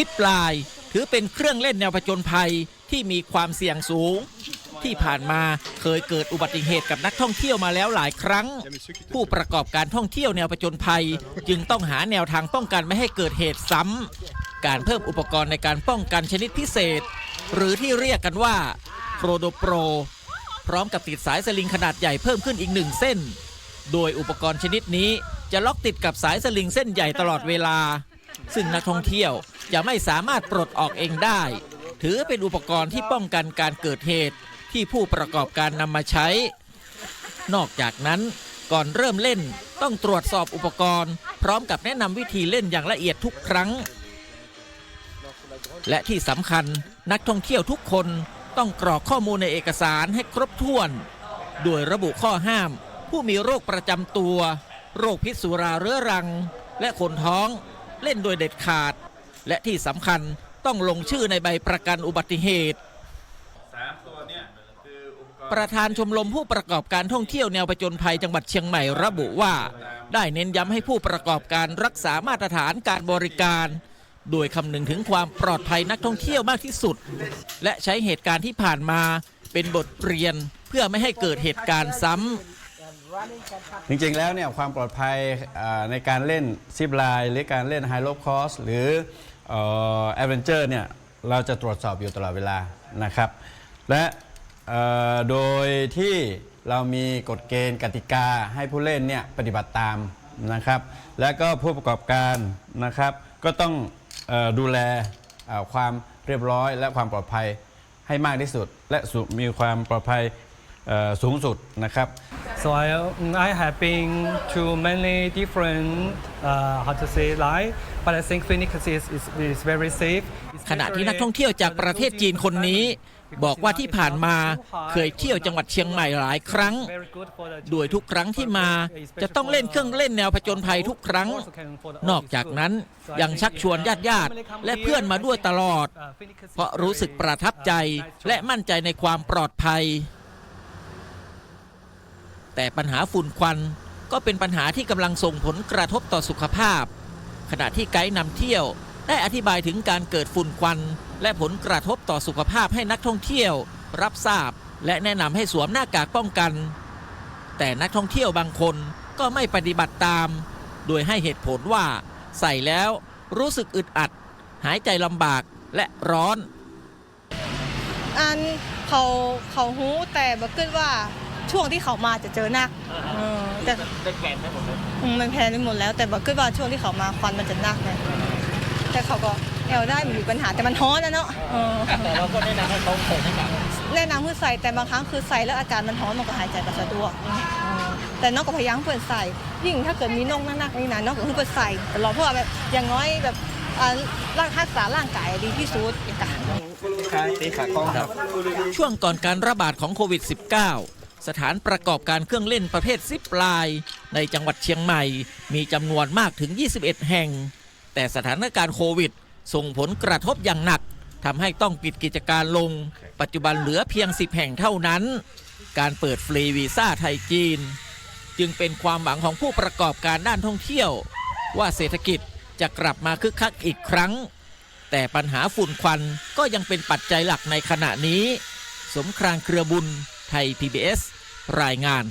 ซิปไลน์ถือเป็นเครื่องเล่นแนวผจญภัยที่มีความเสี่ยงสูง ที่ผ่านมาเคยเกิดอุบัติเหตุกับนักท่องเที่ยวมาแล้วหลายครั้ง ผู้ประกอบการท่องเที่ยวแนวผจญภัย จึงต้องหาแนวทางป้องกันไม่ให้เกิดเหตุซ้ำการเพิ่มอุปกรณ์ในการป้องกันชนิดพิเศษ หรือที่เรียกกันว่าโปรโดโปร พร้อมกับติดสายสลิงขนาดใหญ่เพิ่มขึ้นอีกหนึ่งเส้น โดยอุปกรณ์ชนิดนี้จะล็อกติดกับสายสลิงเส้นใหญ่ตลอดเวลา ซึ่งนักท่องเที่ยว จะไม่สามารถปลดออกเองได้ ถือเป็นอุปกรณ์ที่ป้องกันการเกิดเหตุที่ผู้ประกอบการนำมาใช้ นอกจากนั้นก่อนเริ่มเล่นต้องตรวจสอบอุปกรณ์ พร้อมกับแนะนำวิธีเล่นอย่างละเอียดทุกครั้ง และที่สำคัญนักท่องเที่ยวทุกคนต้องกรอกข้อมูลในเอกสารให้ครบถ้วน โดยระบุข้อห้าม ผู้มีโรคประจำตัว โรคพิษสุราเรื้อรัง และคนท้องเล่นโดยเด็ดขาด และที่สำคัญต้องลงชื่อในใบประกันอุบัติเหตุ ประธานชมรมผู้ประกอบการท่องเที่ยวแนวผจญภัยจังหวัดเชียงใหม่ระบุว่า ได้เน้นย้ำให้ผู้ประกอบการรักษามาตรฐานการบริการ โดยคำนึงถึงความปลอดภัยนักท่องเที่ยวมากที่สุด และใช้เหตุการณ์ที่ผ่านมาเป็นบทเรียนเพื่อไม่ให้เกิดเหตุการณ์ซ้ำ จริงๆ แล้วเนี่ยความปลอดภัยในการเล่นซิปไลน์หรือการเล่นไฮโลคอสหรือแอดเวนเจอร์เนี่ยเราจะตรวจสอบอยู่ตลอดเวลานะครับ และโดยที่เรามีกฎเกณฑ์กติกาให้ผู้เล่นเนี่ยปฏิบัติตามนะครับ และก็ผู้ประกอบการนะครับ ก็ต้องออดูแลความเรียบร้อย และความปลอดภัยให้มากที่สุด และมีความปลอดภัยสูงสุดนะครับ So I, um, I have been to many different, uh, how to say, life, but I think Phoenix is, is, is very safe. ขณะที่นักท่องเที่ยวจากประเทศจีนคนนี้ บอกว่าที่ผ่านมาเคยเที่ยวจังหวัดเชียงใหม่หลายครั้ง โดยทุกครั้งที่มาจะต้องเล่นเครื่องเล่นแนวผจญภัยทุกครั้ง นอกจากนั้นยังชักชวนญาติญาติๆและเพื่อนมาด้วยตลอด เพราะรู้สึกประทับใจและมั่นใจในความปลอดภัย แต่ปัญหาฝุ่นควันก็เป็นปัญหาที่กำลังส่งผลกระทบต่อสุขภาพ ขณะที่ไกด์นำเที่ยว ได้อธิบายถึงการเกิดฝุ่นควัน และผลกระทบต่อสุขภาพให้นักท่องเที่ยว รับทราบ และแนะนำให้สวมหน้ากากป้องกัน แต่นักท่องเที่ยวบางคนก็ไม่ปฏิบัติตาม โดยให้เหตุผลว่า ใส่แล้วรู้สึกอึดอัด หายใจลำบากและร้อน อันเขาเขาหูแต่บอกขึ้นว่า ช่วงที่เขามาจะเจอหนักเออแต่ได้แกนได้หมดเลยอืมมันแพลนไปหมดแล้ว แต่บอกขึ้นว่าช่วงที่เขามาควันมันจะหนักเลยแต่เขาก็แอลได้ไมมีปัญหาแต่มันฮ้อนนะเนาะเออแต่เราก็แนะนำให้เขาใส่หน้ากากแนะนำคือใส่แต่บางครั้งคือใส่แล้วอาการมันฮ้อนมันก็หายใจก็สะดวกเออแต่น้องก็พยายามเปิดใส่ยิ่งถ้าเกิดมีน่องหนักๆนี่นะน้องก็คือเปิดใส่ตลอดเพราะว่าแบบอย่างน้อยแบบอ่าร่างรักษาร่างกายดีที่สุดอย่างการช่วงก่อนการระบาดของโควิด -19 สถานประกอบการเครื่องเล่นประเภทซิปลน์ในจังหวัดเชียงใหม่ มีจำนวนมากถึง 21 แห่ง แต่สถานการณ์โควิด ส่งผลกระทบอย่างหนักทำให้ต้องปิดกิจการลง ปัจจุบันเหลือเพียง 10 แห่งเท่านั้น การเปิดฟรีวีซ่าไทยจีน จึงเป็นความหวังของผู้ประกอบการด้านท่องเที่ยว ว่าเศรษฐกิจจะกลับมาคึกคักอีกครั้ง แต่ปัญหาฝุ่นควันก็ยังเป็นปัจจัยหลักในขณะนี้ สมครางเครือบุญ ไทย PBS รายงาน